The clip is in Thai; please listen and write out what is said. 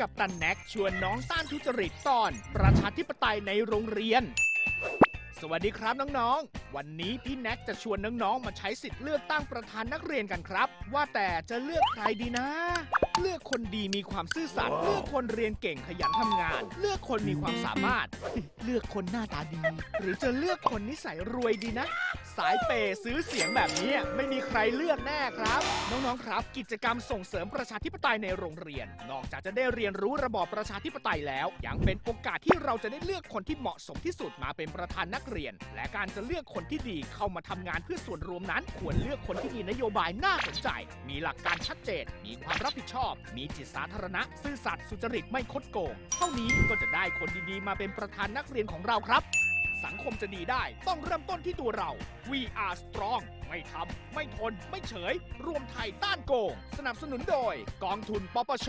กับตันแน็กชวนน้องต้านทุจริตตอน ประชาธิปไตยในโรงเรียน สวัสดีครับน้องๆ วันนี้พี่แน็กจะชวนน้องๆ มาใช้สิทธิ์เลือกตั้งประธานนักเรียนกันครับ ว่าแต่จะเลือกใครดีนะ เลือกคนดีมีความซื่อสัตย์เลือกคนเรียนเก่งขยันทำงาน เลือกคนมีความสามารถ เลือกคนหน้าตาดี หรือจะเลือกคนนิสัยรวยดีนะ สายเปย์ซื้อเสียงแบบนี้ไม่มีใครเลือกแน่ครับ น้องๆครับ กิจกรรมส่งเสริมประชาธิปไตยในโรงเรียน นอกจากจะได้เรียนรู้ระบอบประชาธิปไตยแล้ว ยังเป็นโอกาสที่เราจะได้เลือกคนที่เหมาะสมที่สุดมาเป็นประธานนักเรียน และการจะเลือกคนที่ดีเข้ามาทำงานเพื่อส่วนรวมนั้น ควรเลือกคนที่มีนโยบายน่าสนใจ มีหลักการชัดเจน มีความรับผิดชอบ มีจิตสาธารณะ ซื่อสัตย์สุจริตไม่คดโกง เท่านี้ก็จะได้คนดีๆ มาเป็นประธานนักเรียนของเราครับ สังคมจะดีได้ต้องเริ่มต้นที่ตัวเรา We are strong ไม่ทำ ไม่ทน ไม่เฉย รวมไทยต้านโกง สนับสนุนโดย กองทุนปปช